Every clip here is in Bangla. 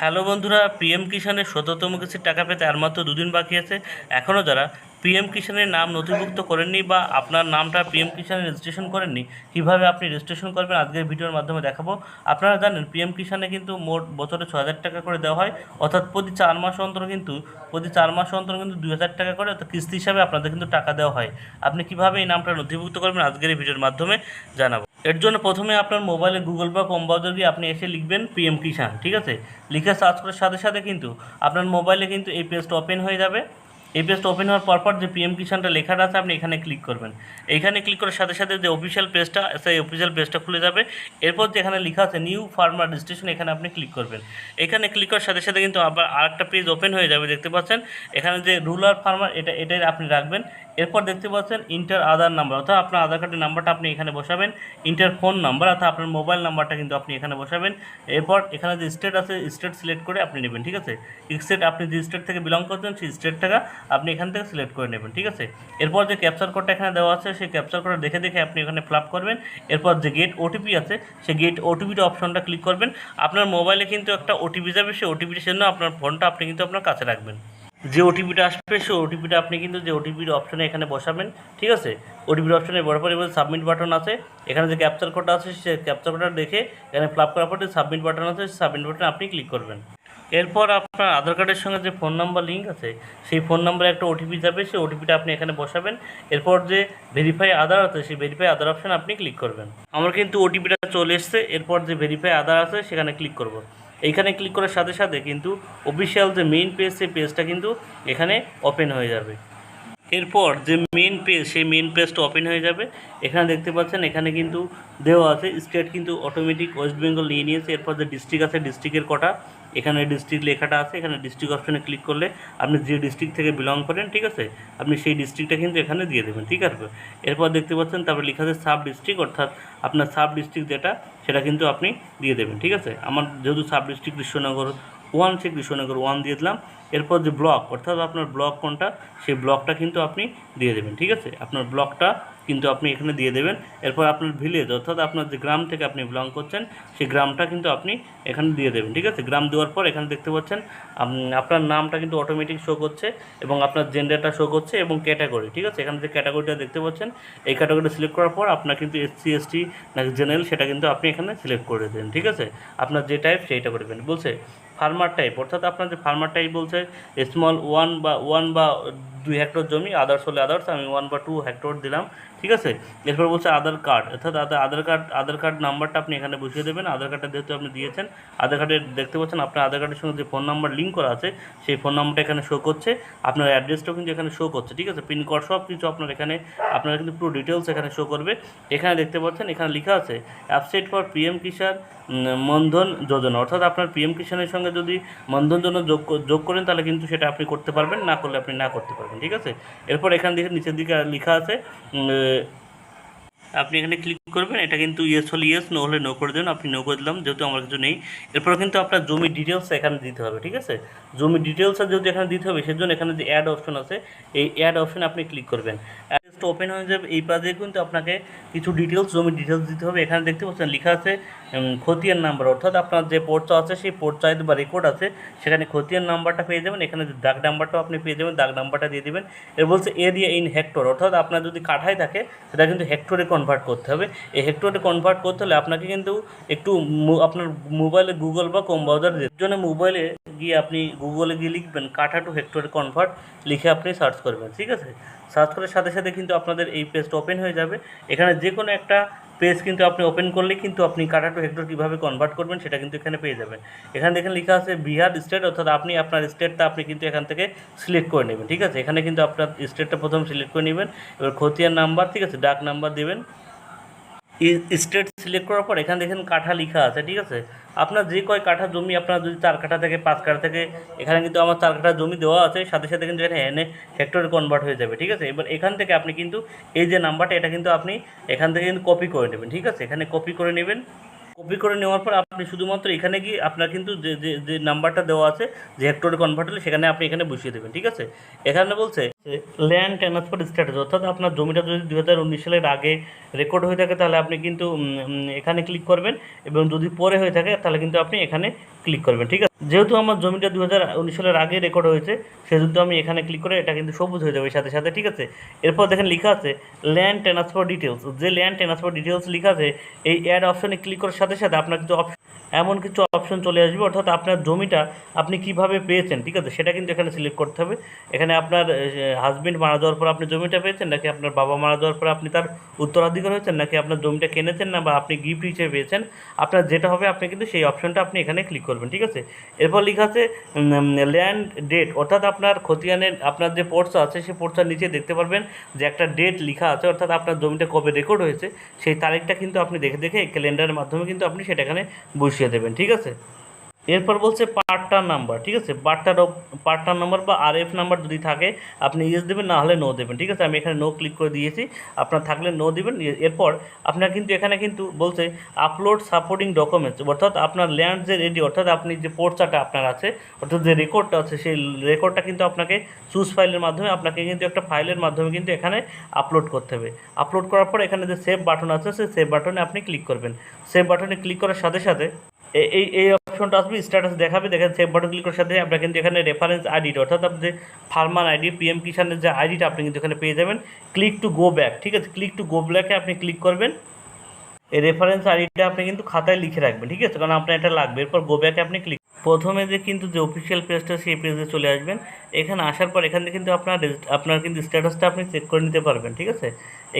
হ্যালো বন্ধুরা, পিএম কিষানের শততম কিস্তির টাকা পেতে আর মাত্র দুদিন বাকি আছে। এখনও যারা পিএম কিষানের নাম নথিভুক্ত করেননি বা আপনার নামটা পিএম কিষানে রেজিস্ট্রেশন করেননি, কীভাবে আপনি রেজিস্ট্রেশন করবেন আজকের ভিডিওর মাধ্যমে দেখাবো। আপনারা জানেন, পিএম কিষানে কিন্তু মোট বছরে ছ হাজার টাকা করে দেওয়া হয়। অর্থাৎ প্রতি চার মাস অন্তর কিন্তু, প্রতি চার মাস অন্তর কিন্তু দুই হাজার টাকা করে, অর্থাৎ কিস্তি হিসাবে আপনাদের কিন্তু টাকা দেওয়া হয়। আপনি কীভাবে এই নামটা নথিভুক্ত করবেন আজকের এই ভিডিওর মাধ্যমে জানাব। এর জন্য প্রথমে আপনার মোবাইলে গুগল বা কম ব্রাউজার গিয়ে আপনি এসে লিখবেন পিএম কিষান ঠিক আছে? লিখে সার্চ করার সাথে সাথে কিন্তু আপনার মোবাইলে কিন্তু এই পেজটা ওপেন হয়ে যাবে। এই পেজটা ওপেন হওয়ার পরপর যে পিএম কিষানটা লেখাটা আছে, আপনি এখানে ক্লিক করবেন। এইখানে ক্লিক করার সাথে সাথে যে অফিসিয়াল পেজটা সেই অফিসিয়াল পেজটা খুলে যাবে। এরপর যে এখানে লেখা আছে নিউ ফার্মার রেজিস্ট্রেশন এখানে আপনি ক্লিক করবেন। এখানে ক্লিক করার সাথে সাথে কিন্তু আবার আরেকটা পেজ ওপেন হয়ে যাবে, দেখতে পাচ্ছেন? এখানে যে রুলার ফার্মার এটা, এটাই আপনি রাখবেন। এরপর দেখতে পাচ্ছেন ইন্টার আধার নাম্বার অর্থাৎ আপনার আধার কার্ডের নাম্বারটা আপনি এখানে বসাবেন ইন্টার ফোন নাম্বার অর্থাৎ আপনার মোবাইল নাম্বারটা কিন্তু আপনি এখানে বসাবেন, এরপর এখানে যে স্টেট আছে স্টেট সিলেক্ট করে আপনি নেবেন, ঠিক আছে? স্টেট আপনি যে স্টেট থেকে বিলং করছেন, সেই স্টেটটা আপনি এখান থেকে সিলেক্ট করে নেবেন, ঠিক আছে? এরপর যে ক্যাপচার কোডটা এখানে দেওয়া আছে, সেই ক্যাপচার কোডটা দেখে দেখে আপনি এখানে ফ্লাপ করবেন, এরপর যে গেট ওটিপি আছে, সেই গেট ওটিপিটা অপশনটা ক্লিক করবেন, আপনার মোবাইলে কিন্তু একটা ওটিপি যাবে, সেই ওটিপির জন্য আপনার ফোনটা আপনি কিন্তু আপনার কাছে রাখবেন। যে ওটিপিটা আসবে, সেই ওটিপিটা আপনি কিন্তু যে ওটিপির অপশানে এখানে বসাবেন, ঠিক আছে? ওটিপির অপশানে বড় পরে এবার সাবমিট বাটন আছে। এখানে যে ক্যাপচার কোডটা আছে, সে ক্যাপচার কোডটা দেখে এখানে ফ্লাপ করার পরে সাবমিট বাটন আছে সাবমিট বাটনে আপনি ক্লিক করবেন। এরপর আপনার আধার কার্ডের সঙ্গে যে ফোন নাম্বার লিঙ্ক আছে, সেই ফোন নাম্বারে একটা ওটিপি যাবে, সেই ওটিপিটা আপনি এখানে বসাবেন। এরপর যে ভেরিফাই আধার আছে, সেই ভেরিফাই আধার অপশন আপনি ক্লিক করবেন। আমার কিন্তু ওটিপিটা চলে এসছে, এরপর যে ভেরিফাই আধার আছে, সেখানে ক্লিক করব। এইখানে ক্লিক করার সাথে সাথে কিন্তু অফিসিয়াল যে মেইন পেজ সেই পেজটা কিন্তু এখানে ওপেন হয়ে যাবে। এরপর যে মেন পেজ সেই মেন পেজটা ওপেন হয়ে যাবে। এখানে দেখতে পাচ্ছেন, এখানে কিন্তু দেওয়া আছে স্টেট কিন্তু অটোমেটিক ওয়েস্ট বেঙ্গল নিয়ে নিয়েছে। এরপর যে ডিস্ট্রিক্ট আছে ডিস্ট্রিক্টের কটা, এখানে ডিস্ট্রিক্ট লেখাটা আছে, এখানে ডিস্ট্রিক্ট অপশানে ক্লিক করলে আপনি যে ডিস্ট্রিক্ট থেকে বিলং করেন, ঠিক আছে? আপনি সেই ডিস্ট্রিক্টটা কিন্তু এখানে দিয়ে দেবেন, ঠিক আছে? এরপর দেখতে পাচ্ছেন, তারপরে লেখা আছে সাব ডিস্ট্রিক্ট অর্থাৎ আপনার সাব ডিস্ট্রিক্ট যেটা, সেটা কিন্তু আপনি দিয়ে দেবেন, ঠিক আছে? আমার যেহেতু সাব ডিস্ট্রিক্ট কৃষ্ণনগর ওয়ান সে কৃষ্ণনগর ওয়ান দিয়ে দিলাম। এরপর যে ব্লক, অর্থাৎ আপনার ব্লক কোনটা, সেই ব্লকটা কিন্তু আপনি দিয়ে দেবেন, ঠিক আছে? আপনার ব্লকটা কিন্তু আপনি এখানে দিয়ে দেবেন। এরপর আপনার ভিলেজ অর্থাৎ আপনার যে গ্রাম থেকে আপনি বিলং করছেন, সেই গ্রামটা কিন্তু আপনি এখানে দিয়ে দেবেন, ঠিক আছে? গ্রাম দেওয়ার পর এখানে দেখতে পাচ্ছেন আপনার নামটা কিন্তু অটোমেটিক শো করছে এবং আপনার জেন্ডারটা শো করছে এবং ক্যাটাগরি ঠিক আছে? এখানে যে ক্যাটাগরিটা দেখতে পাচ্ছেন, এই ক্যাটাগরিটা সিলেক্ট করার পর আপনার কিন্তু এসসি এসটি নাকি জেনারেল সেটা কিন্তু আপনি এখানে সিলেক্ট করে দেন ঠিক আছে? আপনার যে টাইপ সেইটা করবেন বলছে? ফার্মার টাইপ অর্থাৎ আপনার যে ফার্মার টাইপ বলছে স্মল ওয়ান বা ওয়ান বা দুই হেক্টর জমি আদার্স হলে আদার্স আমি ওয়ান বা টু হেক্টর দিলাম। ঠিক আছে? এরপর বলছে আধার কার্ড। অর্থাৎ আধার কার্ড আধার কার্ড নাম্বারটা আপনি এখানে বসিয়ে দেবেন। আধার কার্ডটা যেহেতু আপনি দিয়েছেন, আধার কার্ডের দেখতে পাচ্ছেন আপনার আধার কার্ডের সঙ্গে যে ফোন নাম্বার লিঙ্ক করা আছে, সেই ফোন নাম্বারটা এখানে শো করছে। আপনার অ্যাড্রেসটাও কিন্তু এখানে শো করছে, ঠিক আছে? পিনকোড সব কিছু আপনার এখানে, আপনার কিন্তু পুরো ডিটেলস এখানে শো করবে। এখানে দেখতে পাচ্ছেন, এখানে লেখা আছে অ্যাপসেট ফর পিএম কিষাণ মন্ধন যোজনা অর্থাৎ আপনার পিএম কিষাণের সঙ্গে যদি মন্ধন যোজনা যোগ যোগ করেন, তাহলে কিন্তু সেটা আপনি করতে পারবেন, না করলে আপনি না করতে পারবেন, ঠিক আছে? এরপর এখান থেকে নিচের দিকে লেখা আছে আপনি এখানে ক্লিক করবেন, এটা কিন্তু ইয়েস হলে ইয়েস নো হলে নো করে দেবেন, আপনি নো করে দিলাম, যেহেতু আমার কিছু নেই। এরপর কিন্তু আপনার জমি ডিটেলস এখানে দিতে হবে, ঠিক আছে? জমি ডিটেলস যেহেতু এখানে দিতে হবে, সেজন্য এখানে যে অ্যাড অপশন আছে, এই অ্যাড অপশন আপনি ক্লিক করবেন। অ্যাড্রেসটা ওপেন হয়ে যাবে, এই পাশে কিন্তু আপনাকে কিছু ডিটেলস জমি ডিটেলস দিতে হবে। এখানে দেখতে পাচ্ছেন লেখা আছে খতিয়ান নাম্বার, অর্থাৎ আপনার যে পোর্চা আছে, সেই পোর্চায় বা রেকর্ড আছে, সেখানে খতিয়ান নাম্বারটা পেয়ে যাবেন। এখানে দাগ নাম্বারটাও আপনি পেয়ে যাবেন, দাগ নাম্বারটা দিয়ে দেবেন। এর বলছে এরিয়া ইন হেক্টর অর্থাৎ আপনার যদি কাঠায় থাকে, সেটা কিন্তু হেক্টরে কনভার্ট করতে হবে। এই হেক্টরে কনভার্ট করতে হলে আপনাকে কিন্তু একটু আপনার মোবাইলে গুগল বা কম জন্য মোবাইলে গিয়ে আপনি গুগলে গিয়ে লিখবেন, কাঠা টু হেক্টরে কনভার্ট লিখে আপনি সার্চ করবেন, ঠিক আছে? সার্চ করার সাথে সাথে কিন্তু আপনাদের এই পেজটা ওপেন হয়ে যাবে। এখানে যে কোনো একটা পেজ কিন্তু আপনি ওপেন করলে কিন্তু আপনি কাটা টু হেক্টর কীভাবে কনভার্ট করবেন সেটা কিন্তু এখানে পেয়ে যাবেন। এখানে দেখেন লেখা আছে বিহার স্টেট অর্থাৎ আপনি আপনার স্টেটটা আপনি কিন্তু এখান থেকে সিলেক্ট করে নেবেন, ঠিক আছে? এখানে কিন্তু আপনার স্টেটটা প্রথম সিলেক্ট করে নেবেন। এবার খতিয়ার নাম্বার ঠিক আছে? ডাক নাম্বার দেবেন। স্টেট সিলেক্ট করার পর এখানে দেখেন কাঠা লেখা আছে, ঠিক আছে? আপনার যে কয় কাঠা জমি আপনার যদি চার কাঠা থেকে, পাঁচ কাঠা থেকে, এখানে কিন্তু আমার চার কাঠা জমি দেওয়া আছে, সাথে সাথে কিন্তু এখানে এনে হেক্টরে কনভার্ট হয়ে যাবে, ঠিক আছে? এবার এখান থেকে আপনি কিন্তু এই যে নাম্বারটা, এটা কিন্তু আপনি এখান থেকে কিন্তু কপি করে নেবেন, ঠিক আছে? এখানে কপি করে নেবেন। কপি করে নেওয়ার পর আপনি শুধুমাত্র এখানে গিয়ে আপনার কিন্তু যে যে নাম্বারটা দেওয়া আছে, যে হেক্টরে কনভার্ট হলে সেখানে আপনি এখানে বসিয়ে দেবেন, ঠিক আছে? এখানে বলছে ল্যান্ড ট্রান্সফার স্ট্যাটাস অর্থাৎ আপনার জমিটা যদি দু উনিশ সালের আগে রেকর্ড হয়ে থাকে, তাহলে আপনি কিন্তু এখানে ক্লিক করবেন এবং যদি পরে হয়ে থাকে, তাহলে কিন্তু আপনি এখানে ক্লিক করবেন, ঠিক আছে? যেহেতু আমার জমিটা দু উনিশ সালের আগে রেকর্ড হয়েছে, সেহেতু আমি এখানে ক্লিক করে এটা কিন্তু সবুজ হয়ে যাবে সাথে সাথে, ঠিক আছে? এরপর দেখেন লেখা আছে ল্যান্ড ট্রান্সফার ডিটেলস যে ল্যান্ড ট্রান্সফার ডিটেলস লেখা আছে, এই অ্যাড অপশনে ক্লিক করার সাথে সাথে আপনার কিন্তু অপশন এমন কিছু অপশন চলে আসবে, অর্থাৎ আপনার জমিটা আপনি কীভাবে পেয়েছেন, ঠিক আছে? সেটা কিন্তু এখানে সিলেক্ট করতে হবে। এখানে আপনার হাজবেন্ড মারা যাওয়ার পর আপনি জমিটা পেয়েছেন, নাকি আপনার বাবা মারা যাওয়ার পর আপনি তার উত্তরাধিকার হয়েছেন, নাকি আপনার জমিটা কিনেছেন না বা আপনি গিফট হিসেবে পেয়েছেন? আপনার যেটা হবে, আপনি কিন্তু সেই অপশনটা আপনি এখানে ক্লিক করবেন, ঠিক আছে? এরপর লেখা আছে ল্যান্ড ডেট অর্থাৎ আপনার খতিয়ানের, আপনার যে পোর্টস আছে সেই পোর্টসের নিচে দেখতে পারবেন যে একটা ডেট লেখা আছে, অর্থাৎ আপনার জমিটা কবে রেকর্ড হয়েছে, সেই তারিখটা কিন্তু আপনি দেখে দেখে ক্যালেন্ডারের মাধ্যমে কিন্তু আপনি সেটা এখানে বসিয়ে দেবেন ঠিক আছে? এরপর বলছে পার্টার নাম্বার, ঠিক আছে? পার্টার পার্টার নাম্বার বা আর এফ নাম্বার যদি থাকে, আপনি ইয়েস দেবেন না হলে নো দেবেন, ঠিক আছে? আমি এখানে নো ক্লিক করে দিয়েছি, আপনার থাকলে নো দেবেন এরপর আপনার কিন্তু, এখানে কিন্তু বলছে আপলোড সাপোর্টিং ডকুমেন্টস অর্থাৎ আপনার ল্যান্ড যে রেডি অর্থাৎ আপনি যে পোর্চাটা আপনার আছে, অর্থাৎ যে রেকর্ডটা আছে, সেই রেকর্ডটা কিন্তু আপনাকে চুজ ফাইলের মাধ্যমে, আপনাকে কিন্তু একটা ফাইলের মাধ্যমে কিন্তু এখানে আপলোড করতে হবে। আপলোড করার পর এখানে যে সেভ বাটন আছে, সেই সেভ বাটনে আপনি ক্লিক করবেন। সেভ বাটনে ক্লিক করার সাথে সাথে এই এই অপশনটা আসবে স্ট্যাটাস দেখাবে, দেখেন সেভ বাটন ক্লিক করার সাথে আপনার কিন্তু এখানে রেফারেন্স আইডিটা অর্থাৎ আপনি যে ফার্মার আইডি পিএম কিষানের যে আইডিটা আপনি কিন্তু এখানে পেয়ে যাবেন। ক্লিক টু গো ব্যাক ঠিক আছে? ক্লিক টু গো ব্যাকে আপনি ক্লিক করবেন। এই রেফারেন্স আইডিটা আপনি কিন্তু খাতায় লিখে রাখবেন, ঠিক আছে? কারণ আপনার এটা লাগবে। এরপর গো ব্যাকে আপনি ক্লিক প্রথমে যে কিন্তু যে অফিসিয়াল পেজটা সেই পেজে চলে আসবেন। এখানে আসার পর এখান কিন্তু আপনার আপনার কিন্তু স্ট্যাটাসটা আপনি চেক করে নিতে পারবেন, ঠিক আছে?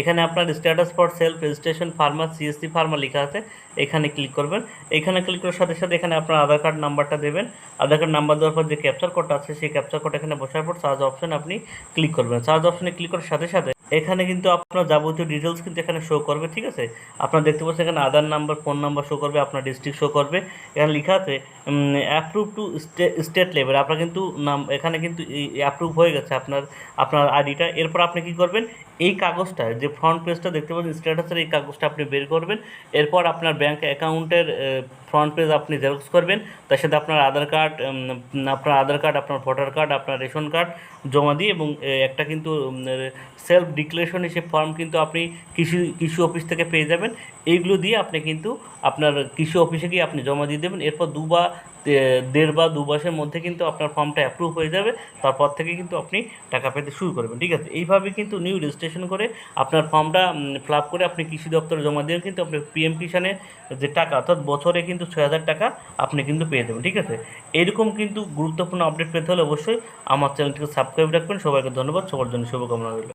এখানে আপনার status for self registration farmer CSC farmer লেখা আছে, এখানে ক্লিক করবেন। এখানে ক্লিক করার সাথে সাথে এখানে আপনার আধার কার্ড নাম্বারটা দেবেন। আধার কার্ড নাম্বার দেওয়ার পর যে ক্যাপচার কোডটা আছে, সেই ক্যাপচার কোড এখানে বসার পর সার্চ অপশন আপনি ক্লিক করবেন। সার্চ অপশনে ক্লিক করার সাথে সাথে এখানে কিন্তু আপনার যাবতীয় ডিটেলস কিন্তু এখানে শো করবে, ঠিক আছে? আপনার দেখতে পাচ্ছেন এখানে Aadhaar number phone number show করবে, আপনার ডিস্ট্রিক্ট শো করবে। এখানে লেখা আছে অ্যাপ্রুভ টু স্টেট লেভেল আপনার কিন্তু নাম, এখানে কিন্তু অ্যাপ্রুভ হয়ে গেছে আপনার আপনার আইডিটা এরপর আপনি কি করবেন? এই কাগজটা, যে ফ্রন্ট পেজটা দেখতে পাচ্ছেন স্ট্যাটাসের এই কাগজটা আপনি বের করবেন। এরপর আপনার ব্যাঙ্ক অ্যাকাউন্টের ফ্রন্ট পেজ আপনি জেরক্স করবেন, তার সাথে আপনার আধার কার্ড আপনার আধার কার্ড আপনার ভোটার কার্ড আপনার রেশন কার্ড জমা দিয়ে এবং একটা কিন্তু সেলফ ডিক্লারেশন হিসেবে ফর্ম কিন্তু আপনি কৃষি কৃষি অফিস থেকে পেয়ে যাবেন। এইগুলো দিয়ে আপনি কিন্তু আপনার কৃষি অফিসে গিয়ে আপনি জমা দিয়ে দেবেন। এরপর দু বা দেড় বা দু মাসের মধ্যে কিন্তু আপনার ফর্মটা অ্যাপ্রুভ হয়ে যাবে। তারপর থেকে কিন্তু আপনি টাকা পেতে শুরু করবেন, ঠিক আছে? এইভাবে কিন্তু নিউ রেজিস্ট্রেশন করে আপনার ফর্মটা ফিল করে আপনি কৃষি দপ্তরে জমা দিয়ে কিন্তু আপনি পিএম কিষানের যে টাকা, অর্থাৎ বছরে কিন্তু ছয় হাজার টাকা আপনি কিন্তু পেয়ে যাবেন, ঠিক আছে? এরকম কিন্তু গুরুত্বপূর্ণ আপডেট পেতে হলে অবশ্যই আমার চ্যানেলটিকে সাবস্ক্রাইব রাখবেন। সবাইকে ধন্যবাদ, সবার জন্য শুভকামনা রইল।